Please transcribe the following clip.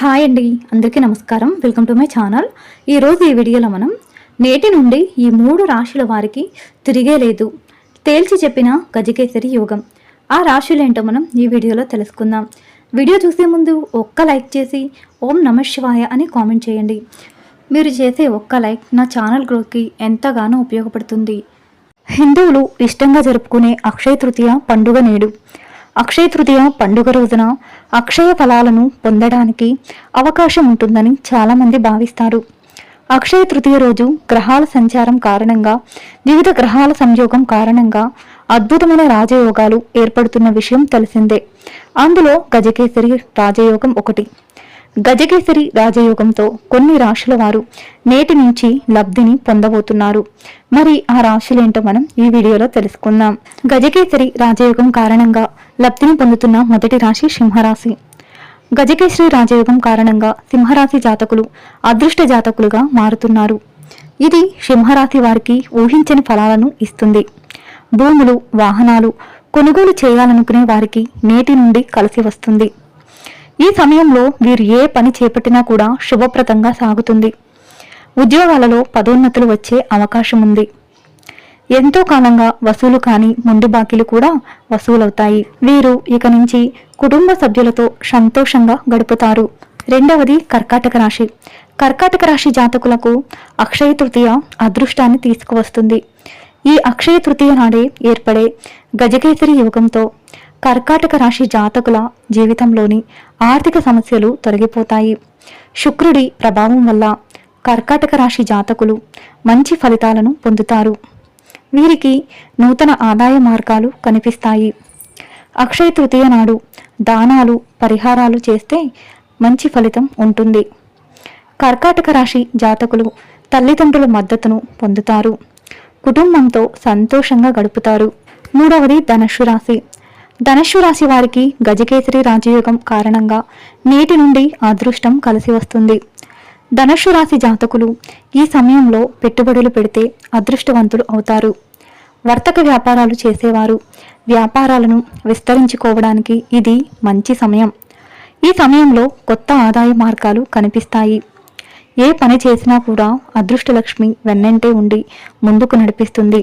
Hi అండి అందరికీ నమస్కారం. వెల్కమ్ టు మై ఛానల్ ఈరోజు ఈ వీడియోలో మనం నేటి నుండి ఈ మూడు రాశుల వారికి తిరిగే లేదు తేల్చి చెప్పిన గజకేసరి యోగం. ఆ రాశులేంటో మనం ఈ వీడియోలో తెలుసుకుందాం. వీడియో చూసే ముందు ఒక్క లైక్ చేసి ఓం నమ శివాయ అని కామెంట్ చేయండి. మీరు చేసే ఒక్క లైక్ నా ఛానల్ గ్రోత్కి ఎంతగానో ఉపయోగపడుతుంది. హిందువులు ఇష్టంగా జరుపుకునే అక్షయ తృతీయ పండుగ నేడు. అక్షయ తృతీయ పండుగ రోజున అక్షయ ఫలాలను పొందడానికి అవకాశం ఉంటుందని చాలామంది భావిస్తారు. అక్షయ తృతీయ రోజు గ్రహాల సంచారం కారణంగా వివిధ గ్రహాల సంయోగం కారణంగా అద్భుతమైన రాజయోగాలు ఏర్పడుతున్న విషయం తెలిసిందే. అందులో గజకేసరి రాజయోగం ఒకటి. గజకేసరి రాజయోగంతో కొన్ని రాశుల వారు నేటి నుంచి లబ్ధిని పొందబోతున్నారు. మరి ఆ రాశులేంటో మనం ఈ వీడియోలో తెలుసుకుందాం. గజకేసరి రాజయోగం కారణంగా లబ్ధిని పొందుతున్న మొదటి రాశి సింహరాశి. గజకేసరి రాజయోగం కారణంగా సింహరాశి జాతకులు అదృష్ట జాతకులుగా మారుతున్నారు. ఇది సింహరాశి వారికి ఊహించని ఫలాలను ఇస్తుంది. భూములు వాహనాలు కొనుగోలు చేయాలనుకునే వారికి నేటి నుండి కలిసి వస్తుంది. ఈ సమయంలో వీరు ఏ పని చేపట్టినా కూడా శుభప్రదంగా సాగుతుంది. ఉద్యోగాలలో పదోన్నతులు వచ్చే అవకాశం ఉంది ఎంతో కాలంగా వసూలు కాని మొండి బాకీలు కూడా వసూలవుతాయి. వీరు ఇక నుంచి కుటుంబ సభ్యులతో సంతోషంగా గడుపుతారు. రెండవది కర్కాటక రాశి. కర్కాటక రాశి జాతకులకు అక్షయ తృతీయ అదృష్టాన్ని తీసుకువస్తుంది. ఈ అక్షయ తృతీయ నాడే ఏర్పడే గజకేసరి యుగంతో కర్కాటక రాశి జాతకుల జీవితంలోని ఆర్థిక సమస్యలు తొలగిపోతాయి. శుక్రుడి ప్రభావం వల్ల కర్కాటక రాశి జాతకులు మంచి ఫలితాలను పొందుతారు. వీరికి నూతన ఆదాయ మార్గాలు కనిపిస్తాయి. అక్షయ తృతీయ నాడు దానాలు పరిహారాలు చేస్తే మంచి ఫలితం ఉంటుంది. కర్కాటక రాశి జాతకులు తల్లిదండ్రుల మద్దతును పొందుతారు. కుటుంబంతో సంతోషంగా గడుపుతారు. మూడవది ధనుషు రాశి. ధనుషు రాశి వారికి గజకేసరి రాజయోగం కారణంగా నేటి నుండి అదృష్టం కలిసి వస్తుంది. ధనుషు రాశి జాతకులు ఈ సమయంలో పెట్టుబడులు పెడితే అదృష్టవంతులు అవుతారు. వర్తక వ్యాపారాలు చేసేవారు. వ్యాపారాలను విస్తరించుకోవడానికి ఇది మంచి సమయం. ఈ సమయంలో కొత్త ఆదాయ మార్గాలు కనిపిస్తాయి. ఏ పని చేసినా కూడా అదృష్టలక్ష్మి వెన్నంటే ఉండి ముందుకు నడిపిస్తుంది.